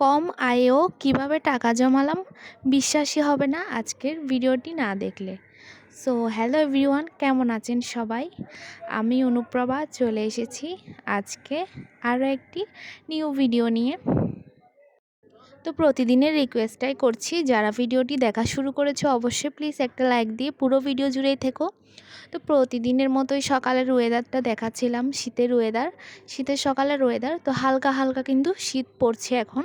কম আয়েও কীভাবে টাকা জমালাম, বিশ্বাসই হবে না আজকের ভিডিওটি না দেখলে। সো হ্যালো এভরিওয়ান কেমন আছেন সবাই? আমি অনুপ্রভা, চলে এসেছি আজকে আরও একটি নিউ ভিডিও নিয়ে। তো প্রতিদিনের রিকোয়েস্টটাই করছি। যারা ভিডিওটি দেখা শুরু করেছে, অবশ্যই প্লিজ একটা লাইক দিয়ে পুরো ভিডিও জুড়েই থেকো। তো প্রতিদিনের মতোই সকালের ওয়েদারটা দেখাচ্ছিলাম, শীতের ওয়েদার শীতের সকালের ওয়েদার তো হালকা হালকা কিন্তু শীত পড়ছে এখন।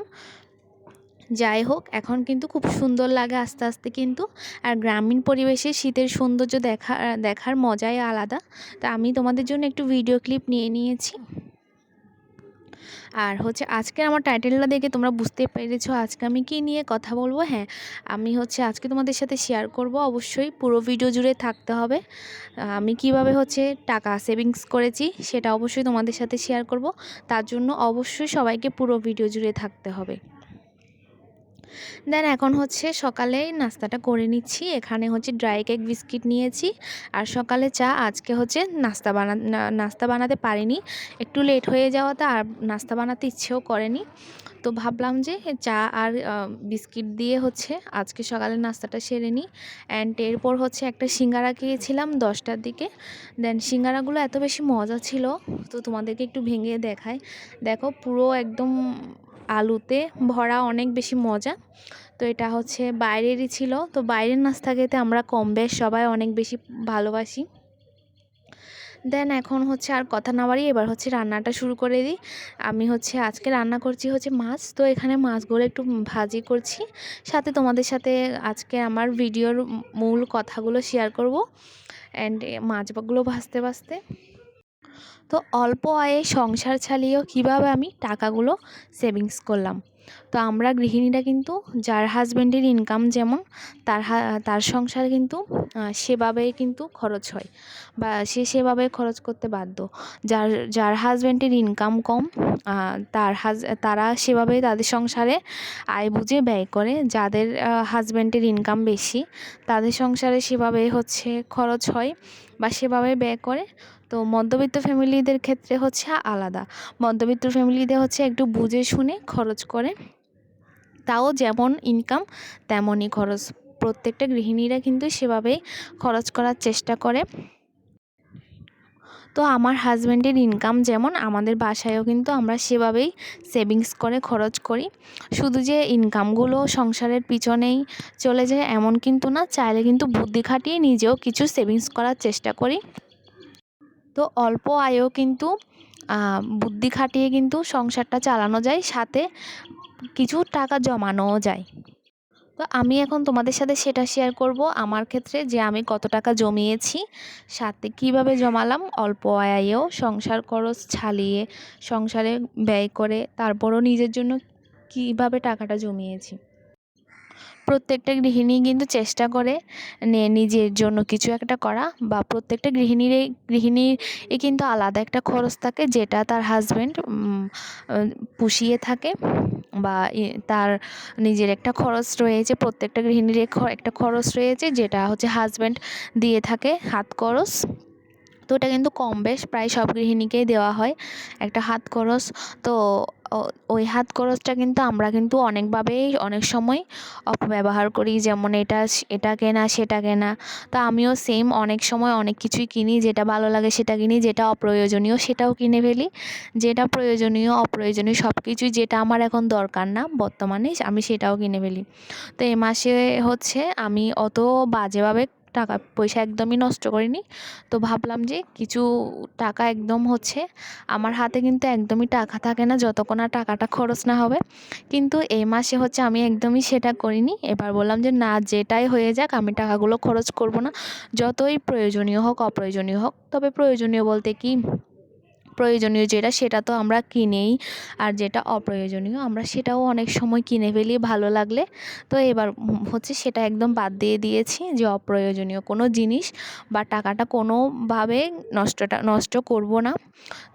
যাই হোক, এখন কিন্তু খুব সুন্দর লাগে আস্তে আস্তে কিন্তু। আর গ্রামীণ পরিবেশে শীতের সৌন্দর্য দেখা, দেখার মজাই আলাদা। তা আমি তোমাদের জন্য একটু ভিডিও ক্লিপ নিয়ে নিয়েছি। আর হচ্ছে আজকে আমার টাইটেলটা দেখে তোমরা বুঝতে পেরেছ আজকে আমি কি নিয়ে কথা বলব। হ্যাঁ আমি হচ্ছে আজকে তোমাদের সাথে শেয়ার করব অবশ্যই, পুরো ভিডিও জুড়ে থাকতে হবে। আমি কীভাবে হচ্ছে টাকা সেভিংস করেছি সেটা অবশ্যই তোমাদের সাথে শেয়ার করব। তার জন্য অবশ্যই সবাইকে পুরো ভিডিও জুড়ে থাকতে হবে। দেন এখন হচ্ছে সকালে নাস্তাটা করে নিচ্ছি। এখানে হচ্ছে ড্রাই কেক বিস্কিট নিয়েছি। আর সকালে চা, আজকে হচ্ছে নাস্তা বানা নাস্তা বানাতে পারিনি। একটু লেট হয়ে যাওয়াতে আর নাস্তা বানাতে ইচ্ছেও করেনি। তো ভাবলাম যে চা আর বিস্কিট দিয়ে হচ্ছে আজকে সকালে নাস্তাটা সেরে নিই। অ্যান্ড এরপর হচ্ছে একটা সিঙ্গারা খেয়েছিলাম দশটার দিকে। দেন সিঙ্গারাগুলো এত বেশি মজা ছিল, তো তোমাদেরকে একটু ভেঙে দেখায় দেখো পুরো একদম আলুতে ভরা অনেক বেশি মজা। তো এটা হচ্ছে বাইরেরই ছিল। তো বাইরের নাস্তা খেতে আমরা কম বেশ সবাই অনেক বেশি ভালোবাসি। দেন এখন হচ্ছে আর কথা না বাড়ি এবার হচ্ছে রান্নাটা শুরু করে দিই। আমি হচ্ছে আজকে রান্না করছি হচ্ছে মাছ। তো এখানে মাছগুলো একটু ভাজি করছি। সাথে তোমাদের সাথে আজকে আমার ভিডিওর মূল কথাগুলো শেয়ার করব। অ্যান্ড মাছগুলো ভাজতে ভাজতে। তো অল্প আয়ে সংসার চালিয়েও কীভাবে আমি টাকাগুলো সেভিংস করলাম? তো আমরা গৃহিণীরা কিন্তু, যার হাজব্যান্ডের ইনকাম যেমন, তার তার সংসার কিন্তু সেভাবেই কিন্তু খরচ হয় বা সে সেভাবে খরচ করতে বাধ্য। যার যার হাজব্যান্ডের ইনকাম কম তার হাজ, তারা সেভাবে তাদের সংসারে আয় বুঝে ব্যয় করে। যাদের হাজব্যান্ডের ইনকাম বেশি, তাদের সংসারে সেভাবে হচ্ছে খরচ হয় বা সেভাবে ব্যয় করে। তো মধ্যবিত্ত ফ্যামিলিদের ক্ষেত্রে হচ্ছে আলাদা। মধ্যবিত্ত ফ্যামিলিদের হচ্ছে একটু বুঝে শুনে খরচ করে। তাও যেমন ইনকাম তেমনই খরচ। প্রত্যেকটা গৃহিণীরা কিন্তু সেভাবেই খরচ করার চেষ্টা করে। তো আমার হাজব্যান্ডের ইনকাম যেমন আমাদের বাসায়ও কিন্তু আমরা সেভাবেই সেভিংস করে খরচ করি। শুধু যে ইনকামগুলো সংসারের পিছনেই চলে যায় এমন কিন্তু না, চাইলে কিন্তু বুদ্ধি খাটিয়ে নিজেও কিছু সেভিংস করার চেষ্টা করি। তো অল্প আয়েও কিন্তু বুদ্ধি খাটিয়ে কিন্তু সংসারটা চালানো যায়, সাথে কিছু টাকা জমানোও যায়। তো আমি এখন তোমাদের সাথে সেটা শেয়ার করব, আমার ক্ষেত্রে যে আমি কত টাকা জমিয়েছি, সাথে কীভাবে জমালাম, অল্প আয়েও সংসার খরচ ছালিয়ে, সংসারে ব্যয় করে, তারপরও নিজের জন্য কীভাবে টাকাটা জমিয়েছি। প্রত্যেকটা গৃহিণী কিন্তু চেষ্টা করে নিজের জন্য কিছু একটা করা বা প্রত্যেকটা গৃহিণীর গৃহিণীর কিন্তু আলাদা একটা খরচ থাকে যেটা তার হাজব্যান্ড পুষিয়ে থাকে বা তার নিজের একটা খরচ রয়েছে, প্রত্যেকটা গৃহিণীর একটা খরচ রয়েছে যেটা হচ্ছে হাজব্যান্ড দিয়ে থাকে হাত খরচ। তো এটা কিন্তু কম বেশ, প্রায় সব গৃহিণীকেই দেওয়া হয় একটা হাত খরচ। তো ওই হাত খরচটা কিন্তু আমরা কিন্তু অনেকভাবেই অনেক সময় অপব্যবহার করি, যেমন এটা এটা কেনা, সেটা কেনা। তো আমিও সেম অনেক সময় অনেক কিছুই কিনি, যেটা ভালো লাগে সেটা কিনি, যেটা অপ্রয়োজনীয় সেটাও কিনে ফেলি। যেটা প্রয়োজনীয়, অপ্রয়োজনীয় সব কিছুই যেটা আমার এখন দরকার না বর্তমানে, আমি সেটাও কিনে ফেলি। তো এ মাসে হচ্ছে আমি অত বাজেভাবে টাকা, পয়সা একদমই নষ্ট করিনি। তো ভাবলাম যে কিছু টাকা একদম হচ্ছে, আমার হাতে কিন্তু একদমই টাকা থাকে না, যতক্ষণ আর টাকাটা খরচ না হবে। কিন্তু এই মাসে হচ্ছে আমি একদমই সেটা করিনি। এবার বললাম যে না, যেটাই হয়ে যাক, আমি টাকাগুলো খরচ করব না। যতই প্রয়োজনীয় হোক, অপ্রয়োজনীয় হোক, তবে প্রয়োজনীয় বলতে কি প্রয়োজনীয় যেটা, সেটা তো আমরা কিনেই, আর যেটা অপ্রয়োজনীয়, আমরা সেটাও অনেক সময় কিনে ফেলি ভালো লাগলে। তো এবার হচ্ছে সেটা একদম বাদ দিয়ে দিয়েছি যে অপ্রয়োজনীয় কোনো জিনিস বা টাকাটা কোনোভাবে নষ্টটা, নষ্ট করব না।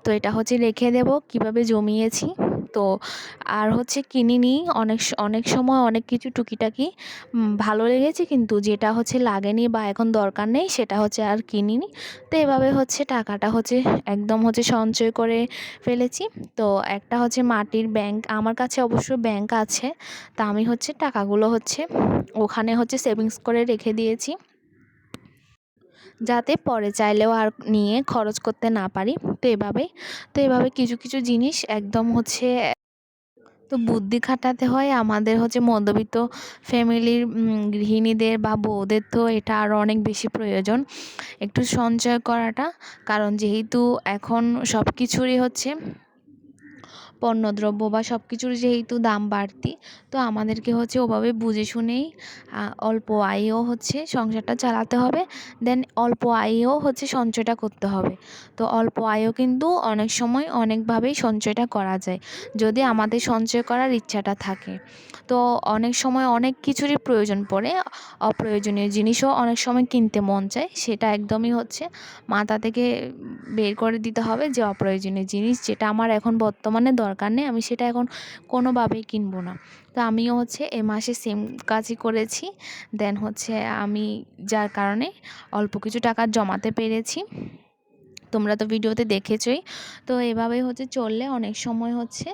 তো এটা হচ্ছে রেখে দেব, কীভাবে জমিয়েছি। তো আর হচ্ছে কিনিনি। অনেক অনেক সময় অনেক কিছু টুকিটাকি ভালো লেগেছে কিন্তু যেটা হচ্ছে লাগেনি বা এখন দরকার নেই সেটা হচ্ছে আর কিনিনি। তো এভাবে হচ্ছে টাকাটা হচ্ছে একদম হচ্ছে সঞ্চয় করে ফেলেছি। তো একটা হচ্ছে মাটির ব্যাংক, আমার কাছে অবশ্য ব্যাংক আছে। তা আমি হচ্ছে টাকাগুলো হচ্ছে ওখানে হচ্ছে সেভিংস করে রেখে দিয়েছি। যাতে পরে চাইলেও আর নিয়ে খরচ করতে না পারি। তো এভাবে তো এভাবে কিছু কিছু জিনিস একদম হচ্ছে তো বুদ্ধি খাটাতে হয়। আমাদের হচ্ছে মধ্যবিত্ত ফ্যামিলির গৃহিণীদের বা বউদের তো এটা আরও অনেক বেশি প্রয়োজন। একটু সঞ্চয় করাটা, কারণ যেহেতু এখন সব কিছুরই হচ্ছে পণ্যদ্রব্য বা সব কিছুর যেহেতু দাম বাড়তি, তো আমাদেরকে হচ্ছে ওভাবে বুঝে শুনেই অল্প আয়েও হচ্ছে সংসারটা চালাতে হবে, দেন অল্প আয়েও হচ্ছে সঞ্চয়টা করতে হবে। তো অল্প আয়েও কিন্তু অনেক সময় অনেকভাবেই সঞ্চয়টা করা যায়, যদি আমাদের সঞ্চয় করার ইচ্ছাটা থাকে। তো অনেক সময় অনেক কিছুরই প্রয়োজন পড়ে, অপ্রয়োজনীয় জিনিসও অনেক সময় কিনতে মন চায়, সেটা একদমই হচ্ছে মাথা থেকে বের করে দিতে হবে যে অপ্রয়োজনীয় জিনিস যেটা আমার এখন বর্তমানে দরকার। নেই, আমি সেটা এখন কোনোভাবেই কিনবো না। তো আমিও হচ্ছে এ মাসে সেম কাজই করেছি। দেন হচ্ছে আমি যার কারণে অল্প কিছু টাকা জমাতে পেরেছি। তোমরা তো ভিডিওতে দেখেছই। তো এভাবেই হচ্ছে চললে অনেক সময় হচ্ছে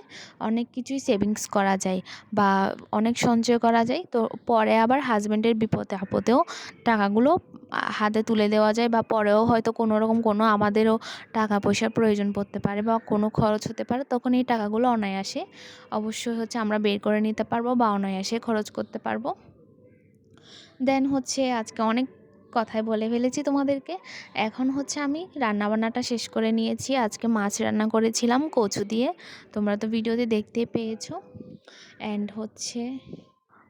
অনেক কিছুই সেভিংস করা যায় বা অনেক সঞ্চয় করা যায়। তো পরে আবার হাজব্যান্ডের বিপদে আপদেও টাকাগুলো হাতে তুলে দেওয়া যায় বা পরেও হয়তো কোনো রকম কোনো আমাদেরও টাকা পয়সার প্রয়োজন পড়তে পারে বা কোনো খরচ হতে পারে তখন এই টাকাগুলো অনায়াসে অবশ্যই হচ্ছে আমরা বের করে নিতে পারব বা অনায়াসে খরচ করতে পারব। দেন হচ্ছে আজকে অনেক কথাই বলে ফেলেছি তোমাদেরকে। এখন হচ্ছে আমি রান্নাবান্নাটা শেষ করে নিয়েছি। আজকে মাছ রান্না করেছিলাম কচু দিয়ে। তোমরা তো ভিডিওতে দেখতে পেয়েছ। অ্যান্ড হচ্ছে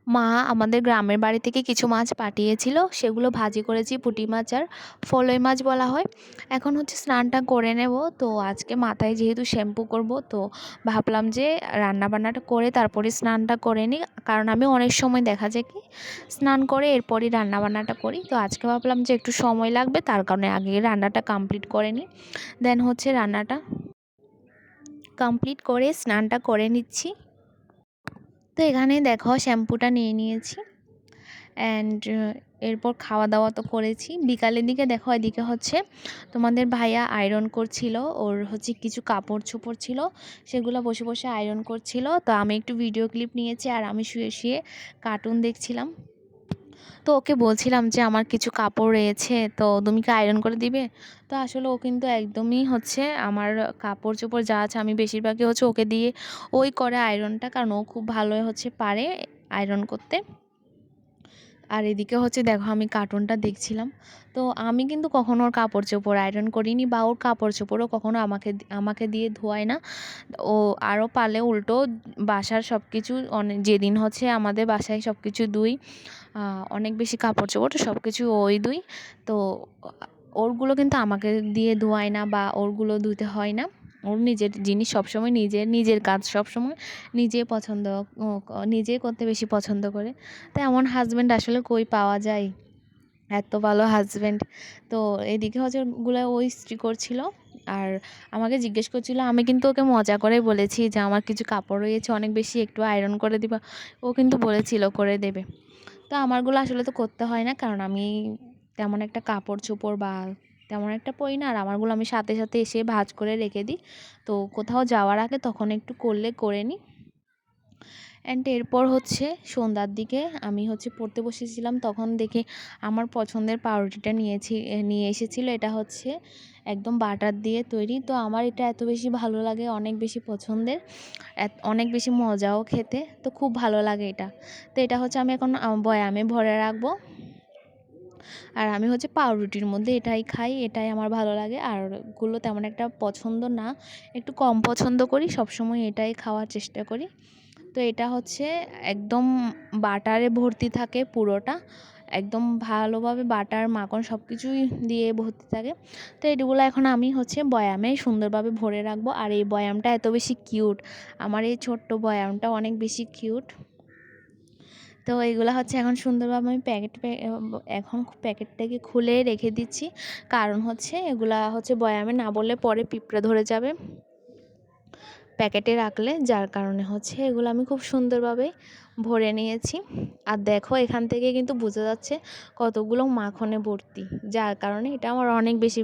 মা আমাদের গ্রামের বাড়ি থেকে কিছু মাছ পাঠিয়েছিল। সেগুলো ভাজি করেছি, পুঁটি মাছ আর ফলই মাছ বলা হয়। এখন হচ্ছে স্নানটা করে নেব। তো আজকে মাথায় যেহেতু শ্যাম্পু করব, তো ভাবলাম যে রান্না বান্নাটা করে তারপরে স্নানটা করে নিই। কারণ আমি অনেক সময় দেখা যায় কি, স্নান করে এরপরই রান্না বান্নাটা করি। তো আজকে ভাবলাম যে একটু সময় লাগবে, তার কারণে আগে রান্নাটা কমপ্লিট করে নিই। দেন হচ্ছে রান্নাটা কমপ্লিট করে স্নানটা করে নিচ্ছি। তো এখানে দেখো শ্যাম্পুটা নিয়ে নিয়েছি অ্যান্ড এরপর খাওয়া দাওয়া তো করেছি। বিকালের দিকে দেখো এদিকে হচ্ছে তোমাদের ভাইয়া আয়রন করছিল ওর হচ্ছে কিছু কাপড় চোপড় ছিল, সেগুলো বসে বসে আয়রন করছিল তো আমি একটু ভিডিও ক্লিপ নিয়েছি আর আমি শুয়ে শুয়ে কার্টুন দেখছিলাম। তো ওকে বলছিলাম যে আমার কিছু কাপড় রয়েছে, তো তুমি কি আয়রন করে দিবে? তো আসলে ও কিন্তু একদমই হচ্ছে আমার কাপড় চোপড় যা আছে আমি বেশিরভাগই হচ্ছে ওকে দিয়ে ওই করে আয়রনটা কারণ ও খুব ভালো হচ্ছে পারে আয়রন করতে। আর এদিকে হচ্ছে দেখো আমি কার্টুনটা দেখছিলাম। তো আমি কিন্তু কখনো ওর কাপড় চোপড় আয়রন করিনি বা ওর কাপড় চোপড়ও কখনো আমাকে আমাকে দিয়ে ধোয়ায় না। ও আরও পালে উল্টো বাসার সব কিছু অনেক যেদিন হচ্ছে আমাদের বাসায় সব কিছু দুই অনেক বেশি কাপড় চোপড় সব কিছু ওই দুই। তো ওরগুলো কিন্তু আমাকে দিয়ে ধোয়ায় না বা ওরগুলো ধুতে হয় না। ওর নিজের জিনিস সবসময় নিজের নিজের কাজ সবসময় নিজে পছন্দ নিজে করতে বেশি পছন্দ করে। তো এমন হাজব্যান্ড আসলে কই পাওয়া যায়? এত ভালো হাজব্যান্ড তো এদিকে হচ্ছে ওগুলো ও ইস্ত্রি করছিল। আর আমাকে জিজ্ঞেস করছিল, আমি কিন্তু ওকে মজা করে বলেছি যে আমার কিছু কাপড় রয়েছে, অনেক বেশি একটু আয়রন করে দিবা। ও কিন্তু বলেছিল করে দেবে। তো আমারগুলো আসলে তো করতে হয় না, কারণ আমি তেমন একটা কাপড় চোপড় বা তেমন একটা পরি না। আর আমারগুলো আমি সাথে সাথে এসে ভাজ করে রেখে দিই। তো কোথাও যাওয়ার আগে তখন একটু করলে করে নিই। অ্যান্ড এরপর হচ্ছে সন্ধ্যার দিকে আমি হচ্ছে পড়তে বসেছিলাম। তখন দেখে আমার পছন্দের পাউরুটিটা নিয়েছি নিয়ে এসেছিল। এটা হচ্ছে একদম বাটার দিয়ে তৈরি। তো আমার এটা এত বেশি ভালো লাগে, অনেক বেশি পছন্দের অনেক বেশি মজাও খেতে। তো খুব ভালো লাগে এটা। তো এটা হচ্ছে আমি এখন বয়ামে ভরে রাখব। আর আমি হচ্ছে পাউরুটির মধ্যে এটাই খাই, এটাই আমার ভালো লাগে। আরগুলো তেমন একটা পছন্দ না, একটু কম পছন্দ করি, সবসময় এটাই খাওয়ার চেষ্টা করি। তো এটা হচ্ছে একদম বাটারে ভর্তি থাকে পুরোটা, একদম ভালোভাবে বাটার, মাখন সব কিছুই দিয়ে ভর্তি থাকে। তো এগুলো এখন আমি হচ্ছে বয়ামে সুন্দরভাবে ভরে রাখব। আর এই বয়ামটা এত বেশি কিউট, আমার এই ছোট্ট বয়ামটা অনেক বেশি কিউট। তো এগুলো হচ্ছে এখন সুন্দরভাবে আমি প্যাকেট এখন প্যাকেটটাকে খুলে রেখে দিচ্ছি। কারণ হচ্ছে এগুলা হচ্ছে বয়ামে না বললে পরে পিঁপড়ে ধরে যাবে প্যাকেটে রাখলে, যার কারণে হচ্ছে এগুলো আমি খুব সুন্দরভাবে ভরে নিয়েছি। আর দেখো এখান থেকে কিন্তু বোঝা যাচ্ছে কতগুলো মাখনে ভর্তি, যার কারণে এটা আমার অনেক বেশি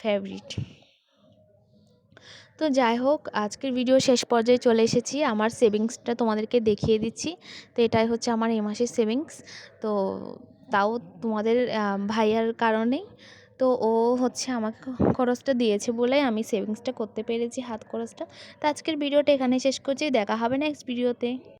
ফেভারিট তো যাই হোক, আজকের ভিডিও শেষ পর্যায়ে চলে এসেছি। আমার সেভিংসটা তোমাদেরকে দেখিয়ে দিচ্ছি। তো এটাই হচ্ছে আমার এ মাসের সেভিংস তো তাও তোমাদের ভাইয়ার কারণেই। তো ও হচ্ছে আমাকে খরচটা দিয়েছে বলে আমি সেভিংসটা করতে পেরেছি, হাত খরচটা। তো আজকের ভিডিওটা এখানে শেষ করছি। দেখা হবে নেক্সট ভিডিওতে